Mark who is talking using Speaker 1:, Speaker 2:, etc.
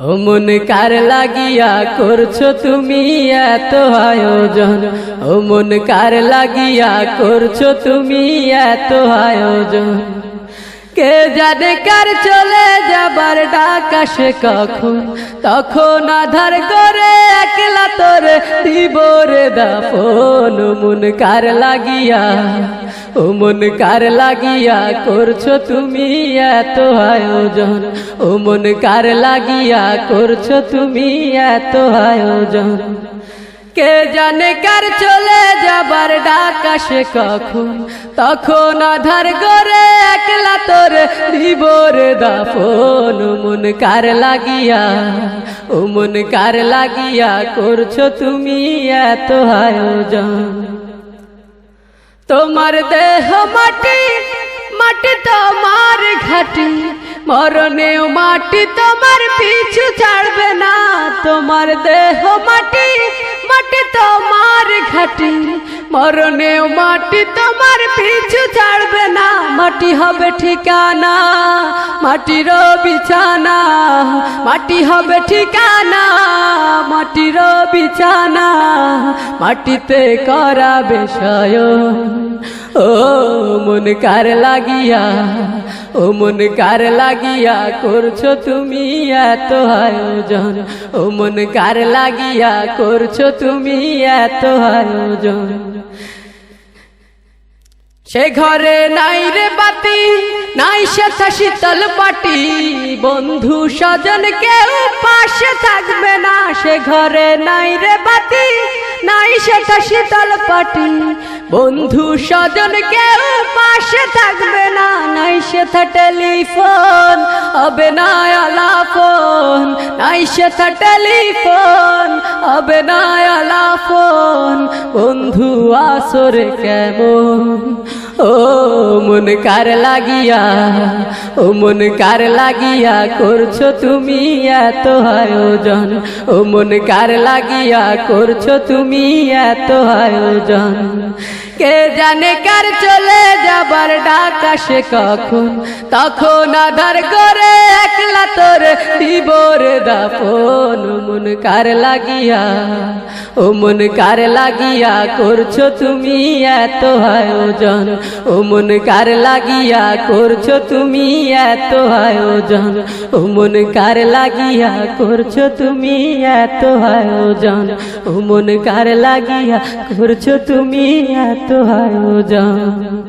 Speaker 1: ও মন কার লাগিয়া করছ তুমি এত আয়োজন? ও মন কার লাগিয়া করছ তুমি এত আয়োজন? কে জানে কার চলে যাবার ডাক আসে কখন? তখন আধার করে একলা তোর দিবরে দাফন। মন কার লাগিয়া ও মন কার লাগিয়া করছ তুমি এত আয়োজন? ও মন কার লাগিয়া করছ তুমি এত আয়োজন? কে জানে কার চলে যাবার ডাক কখন? তখন আধার করে একলা তোর দিবর দাফন। মন কার লাগিয়া ও মন কার লাগিয়া করছ তুমি এত আয়োজন? তোমার দেহ মাটি মাটি তোমার ঘাটি, মরণেও মাটি তোমার পিছু ছাড়বে না। তোমার দেহ মাটি মাটি তোমার ঘাটি, মরণেও মাটি তোমার পিছু মাটি হবে ঠিকানা, মাটির বিছানা, মাটি হবে ঠিকানা, মাটির বিছানা, মাটিতে করা বিষয় ও মন কার লাগিয়া, ও মন কার লাগিয়া করছ তুমি এত আয়োজন। ও মন কার লাগিয়া করছ তুমি এত আয়োজন। সে ঘরে নাই রে বাতি, নাই সেথা শীতল পাটি। বন্ধু স্বজন কেউ পাশে থাকবে না, সে ঘরে নাই রে বাতি, নাই সেটা শীতল পাটি। বন্ধু স্বজন কেউ পাশে থাকবে না, নাই সেথা টেলিফোন হবে না আলাপন নাই সেথা টেলিফোন হবে না আলাপন বন্ধু আসরে কেমন? ও মন কার লাগিয়া, ও মন কার লাগিয়া করছ তুমি এত আয়োজন। ও মন কার লাগিয়া করছ তুমি এত আয়োজন। কে জানে কার চলে যাবার ডাক আসে কখন? তখন আধার করে একলা দিবর দাপন মন কার লাগিয়া ও মন কার লাগিয়া করছ তুমি এত আয়োজন ও মন কার লাগিয়া করছ তুমি এত আয়োজন ও মন কার লাগিয়া করছ তুমি এত আয়োজন ও মন কার লাগিয়া করছ তুমি এত আয়োজন।